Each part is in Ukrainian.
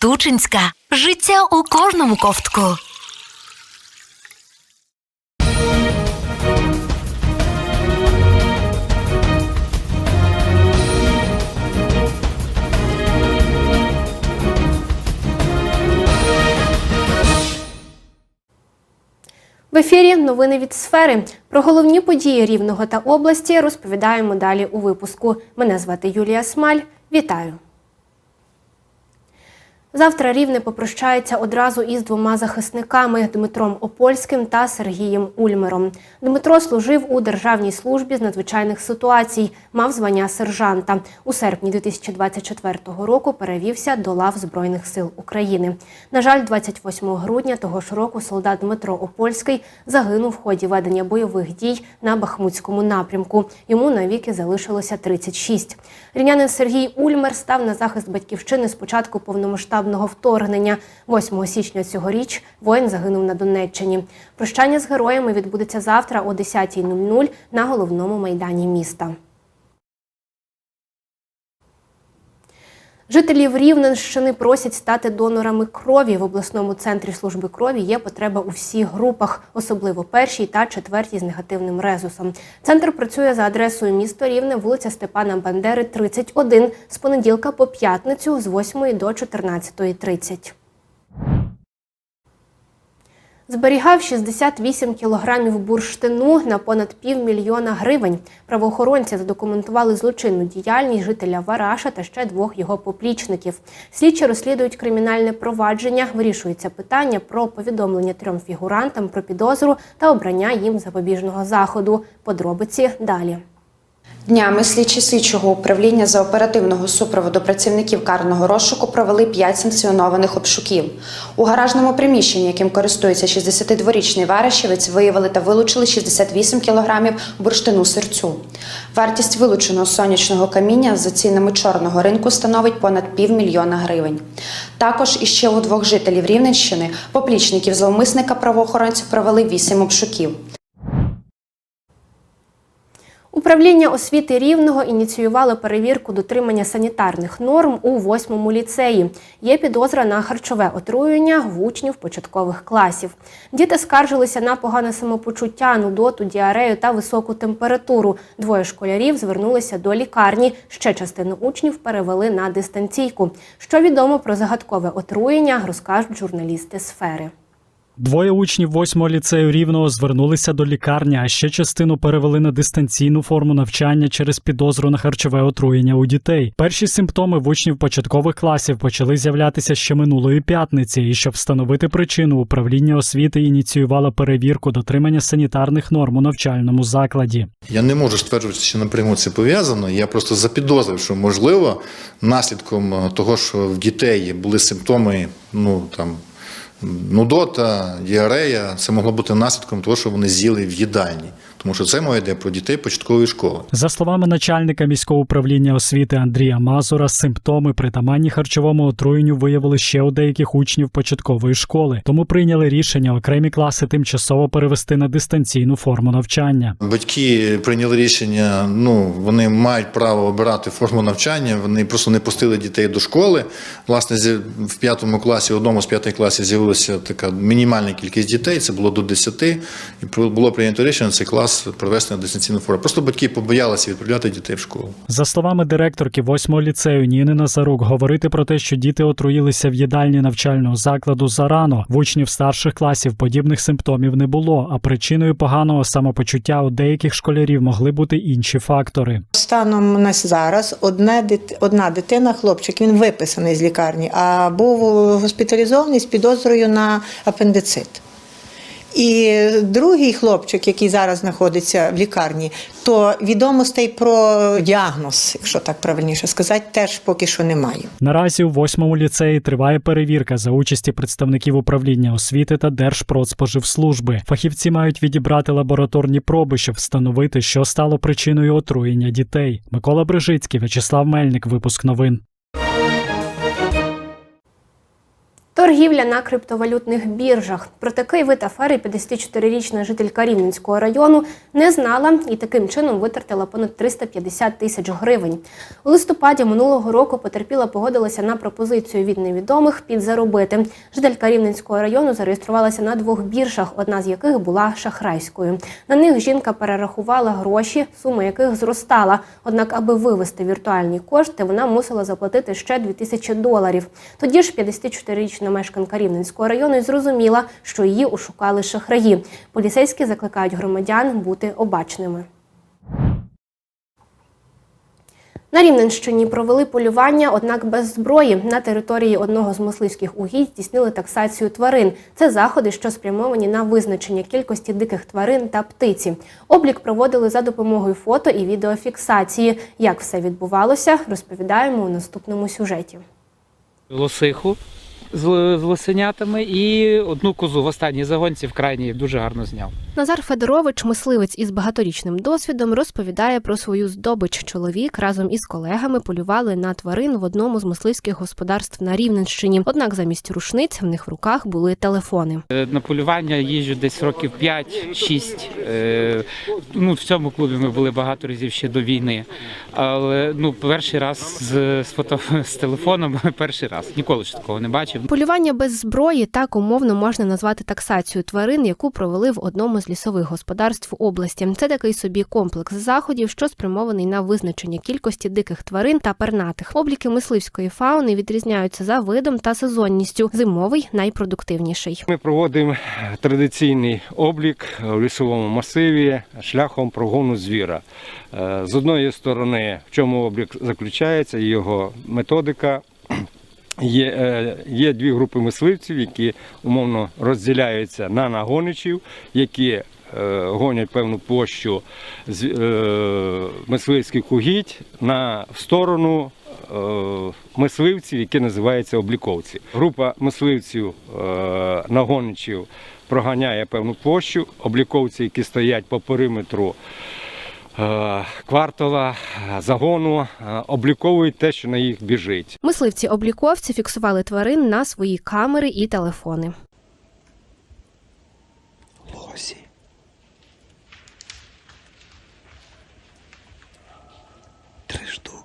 Тучинська. Життя у кожному ковтку. В ефірі новини від сфери. Про головні події Рівного та області розповідаємо далі у випуску. Мене звати Юлія Смаль. Вітаю. Завтра Рівне попрощається одразу із двома захисниками Дмитром Опольським та Сергієм Ульмером. Дмитро служив у Державній службі з надзвичайних ситуацій, мав звання сержанта. У серпні 2024 року перевівся до лав Збройних сил України. На жаль, 28 грудня того ж року солдат Дмитро Опольський загинув в ході ведення бойових дій на Бахмутському напрямку. Йому навіки залишилося 36. Рівнянин Сергій Ульмер став на захист батьківщини з початку повномасштабного вторгнення. 8 січня цьогоріч воїн загинув на Донеччині. Прощання з героями відбудеться завтра о 10.00 на головному майдані міста. Жителів Рівненщини просять стати донорами крові. В обласному центрі служби крові є потреба у всіх групах, особливо першій та четвертій з негативним резусом. Центр працює за адресою міста Рівне, вулиця Степана Бандери, 31, з понеділка по п'ятницю з 8 до 14.30. Зберігав 68 кілограмів бурштину на понад півмільйона гривень. Правоохоронці задокументували злочинну діяльність жителя Вараша та ще двох його поплічників. Слідчі розслідують кримінальне провадження. Вирішується питання про повідомлення трьом фігурантам про підозру та обрання їм запобіжного заходу. Подробиці далі. Днями слідчі слідчого управління за оперативного супроводу працівників карного розшуку провели 5 санкціонованих обшуків. У гаражному приміщенні, яким користується 62-річний варашівець, виявили та вилучили 68 кілограмів бурштину серцю. Вартість вилученого сонячного каміння за цінами чорного ринку становить понад півмільйона гривень. Також іще у двох жителів Рівненщини, поплічників зловмисника правоохоронці провели 8 обшуків. Управління освіти Рівного ініціювало перевірку дотримання санітарних норм у восьмому ліцеї. Є підозра на харчове отруєння в учнів початкових класів. Діти скаржилися на погане самопочуття, нудоту, діарею та високу температуру. Двоє школярів звернулися до лікарні. Ще частину учнів перевели на дистанційку. Що відомо про загадкове отруєння, розкажуть журналісти сфери. Двоє учнів восьмого ліцею рівного звернулися до лікарні, а ще частину перевели на дистанційну форму навчання через підозру на харчове отруєння у дітей. Перші симптоми в учнів початкових класів почали з'являтися ще минулої п'ятниці, і щоб встановити причину, управління освіти ініціювало перевірку дотримання санітарних норм у навчальному закладі. Я не можу стверджувати, що напряму це пов'язано. Я просто запідозрив, що можливо наслідком е, того, що в дітей були симптоми, ну там. Нудота, діарея, це могло бути наслідком того, що вони з'їли в їдальні, тому що це мова йде про дітей початкової школи. За словами начальника міського управління освіти Андрія Мазура, симптоми притаманні харчовому отруєнню виявили ще у деяких учнів початкової школи, тому прийняли рішення окремі класи тимчасово перевести на дистанційну форму навчання. Батьки прийняли рішення, ну вони мають право обирати форму навчання. Вони просто не пустили дітей до школи. Власне, в п'ятому класі, в одному з п'ятих класів з'явилася така мінімальна кількість дітей, це було до 10, і було прийнято рішення цей клас провести на дистанційну форму. Просто батьки побоялися відправляти дітей в школу. За словами директорки восьмого ліцею Ніни Назарук, говорити про те, що діти отруїлися в їдальні навчального закладу зарано. В учнів старших класів подібних симптомів не було, а причиною поганого самопочуття у деяких школярів могли бути інші фактори. Станом на зараз одне дит- одна дитина, хлопчик, він виписаний з лікарні, а був госпіталізований з підозрою на апендицит. І другий хлопчик, який зараз знаходиться в лікарні, то відомостей про діагноз, якщо так правильніше сказати, теж поки що немає. Наразі у восьмому ліцеї триває перевірка за участі представників управління освіти та Держпродспоживслужби. Фахівці мають відібрати лабораторні проби, щоб встановити, що стало причиною отруєння дітей. Микола Брижицький, В'ячеслав Мельник. Випуск новин. Торгівля на криптовалютних біржах. Про такий вид афери 54-річна жителька Рівненського району не знала і таким чином витратила понад 350 тисяч гривень. У листопаді минулого року потерпіла погодилася на пропозицію від невідомих підзаробити. Жителька Рівненського району зареєструвалася на двох біржах, одна з яких була шахрайською. На них жінка перерахувала гроші, сума яких зростала. Однак, аби вивести віртуальні кошти, вона мусила заплатити ще 2000 доларів. Тоді ж 54-річна мешканка Рівненського району й зрозуміла, що її ушукали шахраї. Поліцейські закликають громадян бути обачними. На Рівненщині провели полювання, однак без зброї. На території одного з мисливських угідь здійснили таксацію тварин. Це заходи, що спрямовані на визначення кількості диких тварин та птиці. Облік проводили за допомогою фото і відеофіксації. Як все відбувалося, розповідаємо у наступному сюжеті. лосиху з, з лосенятами і одну козу в останній загонці в крайній дуже гарно зняв. Назар Федорович, мисливець із багаторічним досвідом, розповідає про свою здобич. Чоловік разом із колегами полювали на тварин в одному з мисливських господарств на Рівненщині. Однак замість рушниць в них в руках були телефони. Е, На полювання їжджу десь років 5-6. Е, ну, в цьому клубі ми були багато разів ще до війни. Але ну, перший раз з, з, фото, з телефоном перший раз. Ніколи ж такого не бачив. Полювання без зброї так умовно можна назвати таксацію тварин, яку провели в одному з лісових господарств області. Це такий собі комплекс заходів, що спрямований на визначення кількості диких тварин та пернатих. Обліки мисливської фауни відрізняються за видом та сезонністю. Зимовий найпродуктивніший. Ми проводимо традиційний облік в лісовому масиві шляхом прогону звіра. Е, З одної сторони, в чому облік заключається, його методика. Є, е, є дві групи мисливців, які умовно розділяються на нагоничів, які е, гонять певну площу з е, мисливських угідь на в сторону е, мисливців, які називаються обліковці. Група мисливців е, нагоничів проганяє певну площу, обліковці, які стоять по периметру. Е, Квартала е, загону е, обліковують те, що на їх біжить. Мисливці обліковці фіксували тварин на свої камери і телефони. Лосі. Три штуки.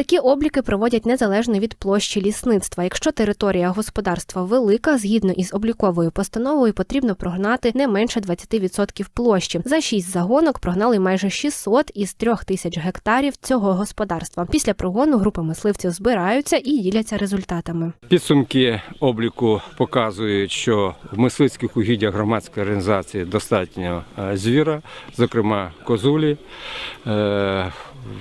Такі обліки проводять незалежно від площі лісництва. Якщо територія господарства велика, згідно із обліковою постановою, потрібно прогнати не менше 20% площі. За шість загонок прогнали майже 600 із трьох тисяч гектарів цього господарства. Після прогону група мисливців збираються і діляться результатами. Підсумки обліку показують, що в мисливських угіддях громадської організації достатньо е, звіра, зокрема козулі. Е,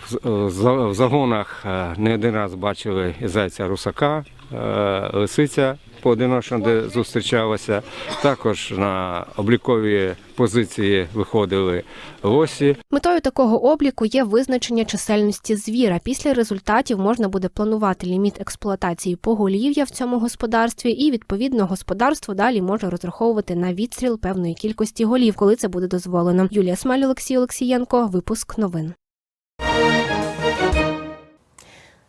В в за- в загонах е, не один раз бачили зайця русака, е, лисиця поодиночно, де зустрічалася. Також на облікові позиції виходили лосі. Метою такого обліку є визначення чисельності звіра. Після результатів можна буде планувати ліміт експлуатації поголів'я в цьому господарстві, і відповідно господарство далі може розраховувати на відстріл певної кількості голів, коли це буде дозволено. Юлія Смаль, Олексій Олексієнко. Випуск новин.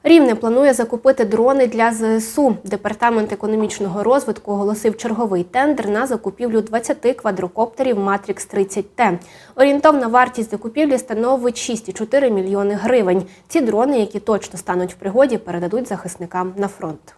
Рівне планує закупити дрони для ЗСУ. Департамент економічного розвитку оголосив черговий тендер на закупівлю 20 квадрокоптерів Матрікс 30 т Орієнтовна вартість закупівлі становить 6,4 мільйони гривень. Ці дрони, які точно стануть в пригоді, передадуть захисникам на фронт.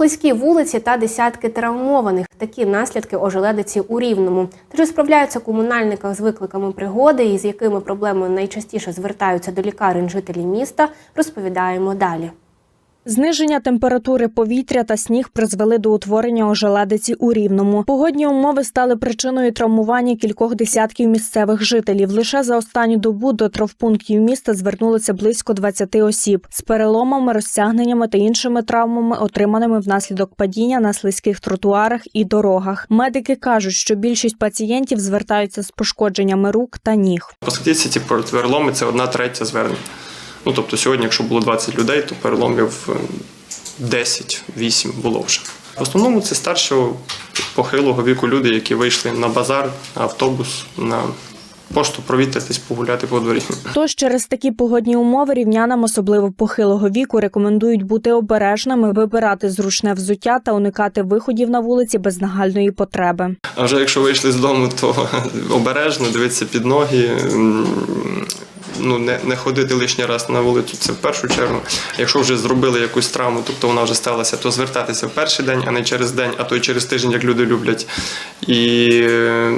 Слизькі вулиці та десятки травмованих. Такі наслідки ожеледиці у Рівному. Тож справляються комунальника з викликами пригоди і з якими проблемами найчастіше звертаються до лікарень жителі міста, розповідаємо далі. Зниження температури повітря та сніг призвели до утворення ожеледиці у Рівному. Погодні умови стали причиною травмування кількох десятків місцевих жителів. Лише за останню добу до травпунктів міста звернулося близько 20 осіб з переломами, розтягненнями та іншими травмами, отриманими внаслідок падіння на слизьких тротуарах і дорогах. Медики кажуть, що більшість пацієнтів звертаються з пошкодженнями рук та ніг. По про переломи це одна третя звернень. Ну тобто сьогодні, якщо було 20 людей, то переломів е, 10-8 було вже. В основному це старшого похилого віку люди, які вийшли на базар, на автобус, на просто провітритись, погуляти по дворі. Тож через такі погодні умови рівнянам, особливо похилого віку, рекомендують бути обережними, вибирати зручне взуття та уникати виходів на вулиці без нагальної потреби. А вже якщо вийшли з дому, то обережно дивитися під ноги. Ну, не, не ходити лишній раз на вулицю, це в першу чергу. Якщо вже зробили якусь травму, тобто вона вже сталася, то звертатися в перший день, а не через день, а то й через тиждень, як люди люблять. І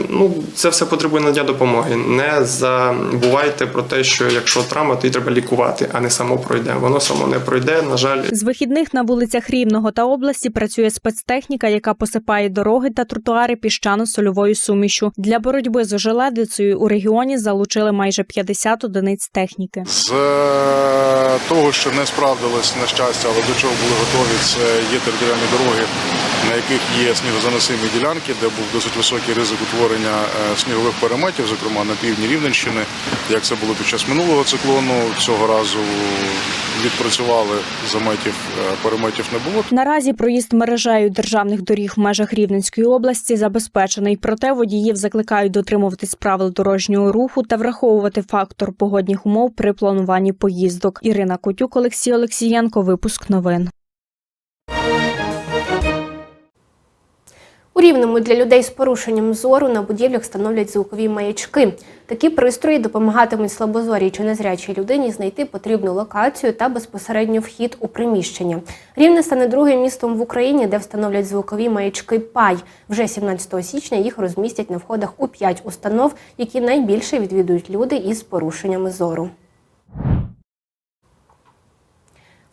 ну, це все потребує надання допомоги. Не забувайте про те, що якщо травма, то її треба лікувати, а не само пройде. Воно само не пройде, на жаль, З вихідних на вулицях Рівного та області працює спецтехніка, яка посипає дороги та тротуари піщано-сольовою сумішю. Для боротьби з ожеледицею у регіоні залучили майже 50 одиниць техніки. З е, того, що не справдилось на щастя, але до чого були готові, це є територіальні дороги, на яких є снігозаносимі ділянки, де був досить високий ризик утворення е, снігових переметів, зокрема на півдні Рівненщини, як це було під час минулого циклону. Цього разу відпрацювали заметів, е, переметів не було. Наразі проїзд мережею державних доріг в межах Рівненської області забезпечений. Проте водіїв закликають дотримуватись правил дорожнього руху та враховувати фактор погодних умов при плануванні поїздок. Ірина Котюк, Олексій Олексієнко. Випуск новин. У Рівному для людей з порушенням зору на будівлях встановлять звукові маячки. Такі пристрої допомагатимуть слабозорій чи незрячій людині знайти потрібну локацію та безпосередньо вхід у приміщення. Рівне стане другим містом в Україні, де встановлять звукові маячки ПАЙ. Вже 17 січня їх розмістять на входах у п'ять установ, які найбільше відвідують люди із порушеннями зору.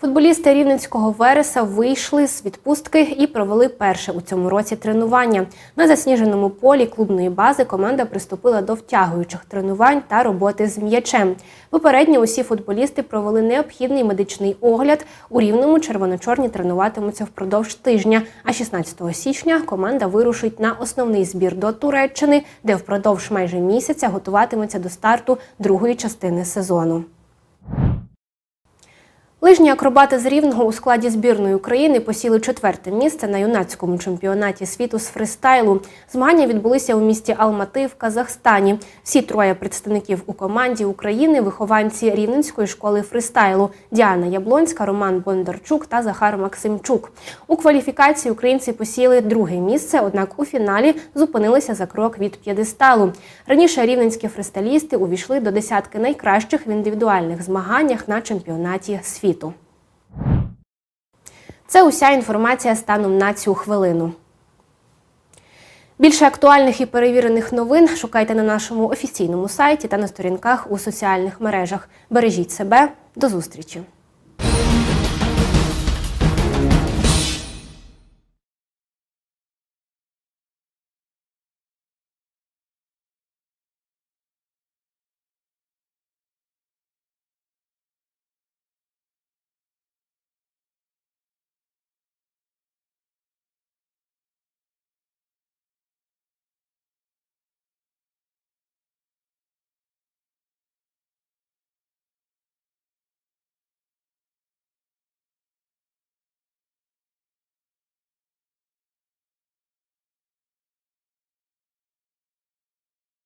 Футболісти рівненського вереса вийшли з відпустки і провели перше у цьому році тренування. На засніженому полі клубної бази команда приступила до втягуючих тренувань та роботи з м'ячем. Попередньо усі футболісти провели необхідний медичний огляд. У рівному червоно-чорні тренуватимуться впродовж тижня. А 16 січня команда вирушить на основний збір до Туреччини, де впродовж майже місяця готуватиметься до старту другої частини сезону. Лижні акробати з Рівного у складі збірної України посіли четверте місце на юнацькому чемпіонаті світу з фристайлу. Змагання відбулися у місті Алмати в Казахстані. Всі троє представників у команді України вихованці Рівненської школи фристайлу Діана Яблонська, Роман Бондарчук та Захар Максимчук. У кваліфікації українці посіли друге місце, однак у фіналі зупинилися за крок від п'єдесталу. Раніше рівненські фристайлісти увійшли до десятки найкращих в індивідуальних змаганнях на чемпіонаті світу. Це уся інформація станом на цю хвилину. Більше актуальних і перевірених новин шукайте на нашому офіційному сайті та на сторінках у соціальних мережах. Бережіть себе, до зустрічі!